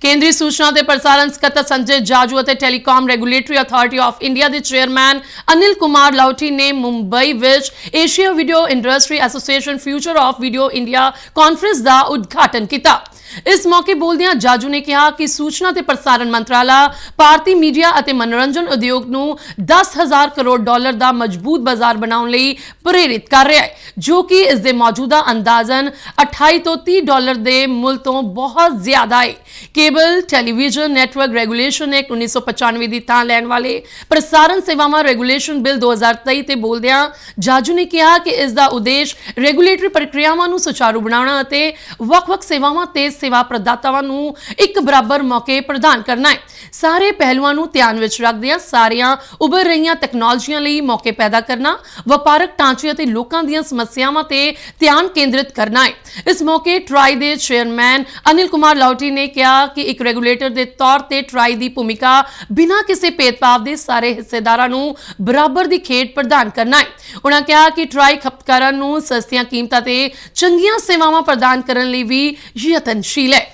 ਕੇਂਦਰੀ ਸੂਚਨਾ ਤੇ ਪ੍ਰਸਾਰਣ ਸਕੱਤਰ ਸੰਜੇ ਜਾਜੂ ਅਤੇ telecom regulatory authority of India ਦੇ ਚੇਅਰਮੈਨ ਅਨਿਲ ਕੁਮਾਰ ਲਾਉਟੀ ਨੇ ਮੁੰਬਈ ਵਿੱਚ Asia video industry association future of video India conference ਦਾ ਉਦਘਾਟਨ ਕੀਤਾ। ਇਸ ਮੌਕੇ ਬੋਲਦਿਆਂ ਜਾਜੂ ਨੇ ਕਿਹਾ ਕਿ ਸੂਚਨਾ ਤੇ ਪ੍ਰਸਾਰਣ ਮੰਤਰਾਲਾ, ਭਾਰਤੀ ਮੀਡੀਆ ਅਤੇ ਮਨੋਰੰਜਨ ਉਦਯੋਗ ਨੂੰ 10000 ਕਰੋੜ ਡਾਲਰ ਦਾ ਮਜ਼ਬੂਤ ਬਾਜ਼ਾਰ ਬਣਾਉਣ ਲਈ ਪ੍ਰੇਰਿਤ ਕਰ ਰਿਹਾ ਹੈ, ਜੋ ਕਿ ਇਸ ਦੇ ਮੌਜੂਦਾ ਅੰਦਾਜ਼ਨ 28 ਤੋਂ 30 ਡਾਲਰ ਦੇ ਮੁੱਲ ਤੋਂ ਬਹੁਤ ਜ਼ਿਆਦਾ ਹੈ। Cable television network regulation act 1995 ਦੀ ਥਾਂ ਲੈਣ ਵਾਲੇ ਪ੍ਰਸਾਰਣ ਸੇਵਾਵਾਂ ਰੈਗੂਲੇਸ਼ਨ ਬਿੱਲ 2023 ਤੇ ਬੋਲਦਿਆਂ ਜਾਜੂ ਨੇ ਕਿਹਾ ਕਿ ਇਸ ਦਾ ਉਦੇਸ਼ ਰੈਗੂਲੇਟਰੀ ਪ੍ਰਕਿਰਿਆਵਾਂ ਨੂੰ ਸੁਚਾਰੂ ਬਣਾਉਣਾ ਅਤੇ ਵੱਖ-ਵੱਖ ਸੇਵਾਵਾਂ ਤੇ ਸੇਵਾ ਪ੍ਰਦਾਤਾਵਾਂ ਨੂੰ ਇੱਕ ਬਰਾਬਰ ਮੌਕੇ ਪ੍ਰਦਾਨ ਕਰਨਾ ਹੈ। ਸਾਰੇ ਪਹਿਲੂਆਂ ਨੂੰ ਧਿਆਨ ਵਿੱਚ ਰੱਖਦਿਆਂ ਸਾਰੀਆਂ ਉਭਰ ਰਹੀਆਂ ਟੈਕਨੋਲੋਜੀਆਂ ਲਈ ਮੌਕੇ ਪੈਦਾ ਕਰਨਾ, ਵਪਾਰਕ ਢਾਂਚੇ ਅਤੇ ਲੋਕਾਂ ਦੀਆਂ ਸਮੱਸਿਆਵਾਂ ਤੇ ਧਿਆਨ ਕੇਂਦਰਿਤ ਕਰਨਾ ਹੈ। ਇਸ ਮੌਕੇ ਟਰਾਈ ਦੇ ਚੇਅਰਮੈਨ ਅਨਿਲ ਕੁਮਾਰ ਲੌਟੀ ਨੇ ਕਿਹਾ ਕਿ ਇੱਕ ਰੈਗੂਲੇਟਰ ਦੇ ਤੌਰ ਤੇ ਟਰਾਈ ਦੀ ਭੂਮਿਕਾ ਬਿਨਾਂ ਕਿਸੇ ਭੇਦਭਾਵ ਦੇ ਸਾਰੇ ਹਿੱਸੇਦਾਰਾਂ ਨੂੰ ਬਰਾਬਰ ਦੀ ਖੇਡ ਪ੍ਰਦਾਨ ਕਰਨਾ ਹੈ। ਉਹਨਾਂ ਕਿਹਾ ਕਿ ਟਰਾਈ ਖਪਤਕਾਰਾਂ ਨੂੰ ਸਸਤੀਆਂ ਕੀਮਤਾਂ ਤੇ ਚੰਗੀਆਂ ਸੇਵਾਵਾਂ ਪ੍ਰਦਾਨ ਕਰਨ ਲਈ ਵੀ ਯਤਨਸ਼ੀਲ ਹੈ।